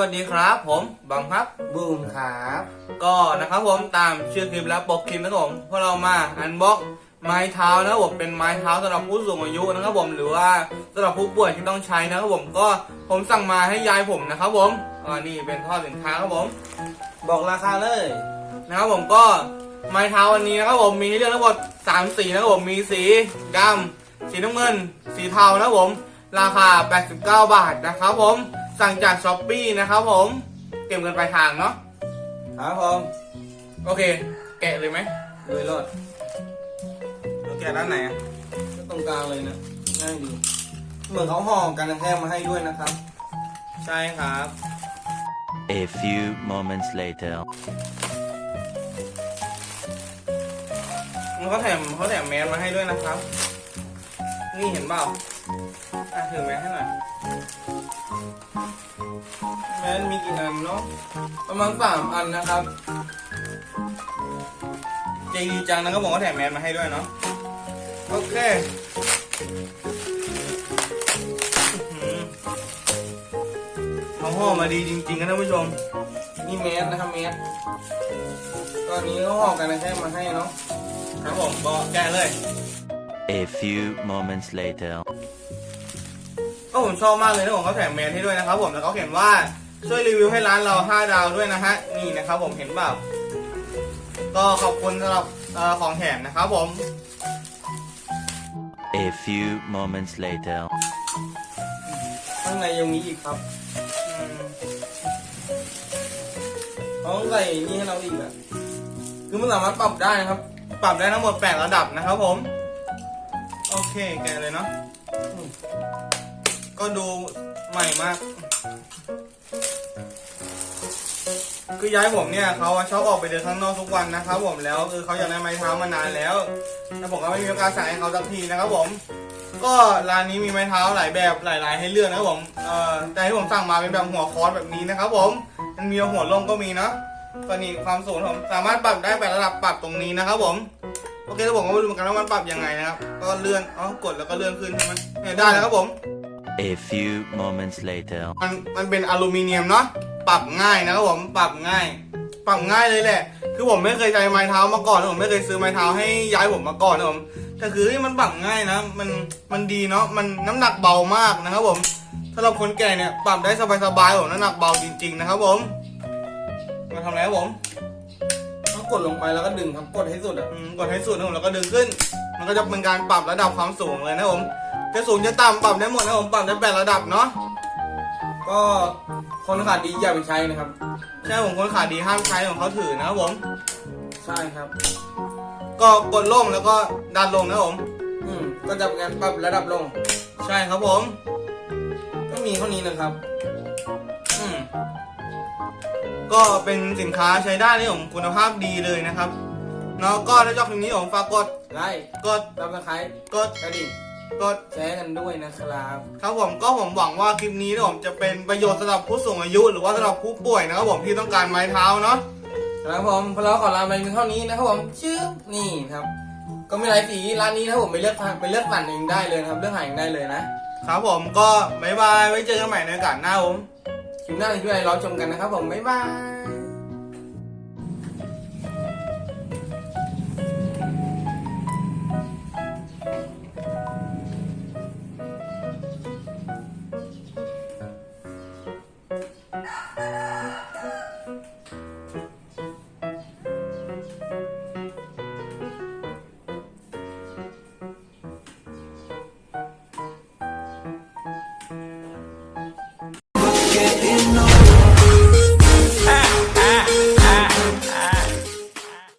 วัสดีครับ ผมบังครับบูมครับ ก็นะครับผมตามชื่อคลิปและปกคลิปนะครับผมพวกเรามาอันบ็อกไม้เท้านะครับผมเป็นไม้เท้าสำหรับผู้สูงอายุนะครับผมหรือว่าสำหรับผู้ป่วยที่ต้องใช้นะครับผมก็ผมสั่งมาให้ยายผมนะครับผมอ่านี่เป็นท่อสินค้าครับผม บอกราคาเลยนะครับผมก็ไม้เท้าวันนี้นะครับผมมีให้เลือกทั้งหมด3สีนะครับผมมีสีดำสีน้ำเงิน สีเทานะครับผม ราคา 89 บาทนะครับผม สั่งจากช้อปปีนะครับผมเก็บเงินปลายทางเนาะครับผมโอเค แกะเลยไหมโดยรถแกะด้านไหนอะก็ตรงกลางเลยนะง่ายดีเหมือนเขาห่อกันแท้มาให้ด้วยนะครับ ใช่ครับ A few moments later. มันเขาแถมเขาแถมแมสมาให้ด้วยนะครับ นี่เห็นเปล่าอะถือแมสให้หน่อย แมสมีกี่อันเนาะประมาณสามอันนะครับใจดีจังนะครับผมก็แถมแมสมาให้ด้วยเนาะโอเคขอหือเขาห่อมาดีจริงๆนะท่านผู้ชมนี่เมสนะครับเมสตอนนี้เขาห่อกันแท้มาให้เนาะครับผมก็แกะเลย A few moments later. ก็ผมชอบมากเลยนะผมเขาแถมแมสให้ด้วยนะครับผมแล้วเขาเขียนว่าช่วยรีวิวให้ร้านเรา 5 ดาวด้วยนะฮะนี่นะครับผมเห็นเปล่าก็ขอบคุณสำหรับเอ่อของแถมนะครับผม A few moments later. ข้างในยังมีอีกครับอืมเขาต้องใส่นี่ให้เราอีกอะคือมันสามารถปรับได้นะครับ ปรับได้ทั้งหมด 8 ระดับนะครับผม โอเค แกะเลยเนาะอืม ก็ดูใหม่มาก คือย้ายผมเนี่ยเขาชอบออกไปเดินข้างนอกทุกวันนะครับผมแล้วคือเขาอยากได้ไม้เท้ามานานแล้วแต่ผมก็ไม่มีโอกาสสั่งให้เขาสักทีนะครับผม ก็ร้านนี้มีไม้เท้าหลายแบบหลายลายให้เลือกนะครับผมเอ่อแต่ที่ผมสั่งมาเป็นแบบหัวคอร์สแบบนี้นะครับ ผม มันมีหัวลงก็มีนะก็นี่ความสูงผมสามารถปรับได้แปดระดับปรับตรงนี้นะครับ ผมโอเคแล้วผมก็ไม่รู้เหมือนกันว่ามันปรับยังไงนะครับ ก็เลื่อนอ๋อกดแล้วก็เลื่อนขึ้นใช่ไหมเนี่ยได้แล้วครับผม A few moments later. มันมันเป็นอลูมิเนียมเนาะปรับง่ายนะครับผมปรับง่าย ปรับง่ายเลยแหละ คือผมไม่เคยใช้ไม้เท้ามาก่อนนะผมไม่เคยซื้อไม้เท้าให้ย้ายผมมาก่อนนะผมแต่คือที่มันปรับง่ายนะ มันมันดีเนาะมันน้ำหนักเบามากนะครับผมสำหรับคนแก่เนี่ยปรับได้สบายๆผมน้ำหนักเบาจริง ๆ นะครับผมมาทำอะไรครับผมต้องกดลงไปแล้วก็ดึงครับกดให้สุดอะอืมกดให้สุดนะผมแล้วก็ดึงขึ้น มันก็จะเป็นการปรับระดับความสูงเลยนะผมจะสูงจะต่ำปรับได้หมดนะผมปรับได้แปดระดับเนาะก็คนขาดดีอย่าไปใช้นะครับ ใช่ผมคนขาดีห้ามใช้ของเขาถือนะครับผมใช่ครับ ก็กดลงแล้วก็ดันลงนะผมอืมก็จะเป็นการปรับระดับลง ใช่ครับผม ก็มีเท่านี้นะครับ อืมก็เป็นสินค้าใช้ได้เลยผมคุณภาพดีเลยนะครับเนาะก็ถ้าชอบคลิปนี้ผมฝากกด ไลค์กดรับสไครต์กดกระดิ่งกดแชร์กันด้วยนะครับ ครับผมก็ผมหวังว่าคลิปนี้นะผมจะเป็นประโยชน์สำหรับผู้สูงอายุ หรือว่าสำหรับผู้ป่วยนะครับผมที่ต้องการไม้เท้าเนาะครับผมพวกเราขอลาไปเพียงเท่านี้นะครับผมชื่อนี่ครับ ก็มีหลายสีร้านนี้นะครับผมไปเลือกไปเลือกสั่นเองได้เลยนะครับเลือกหาเองได้เลยนะครับผมก็บ๊ายบายไว้เจอกันใหม่ในโอกาสหน้าผมคลิปหน้าที่อะไรรอชมกันนะครับผมบ๊ายบาย it, you know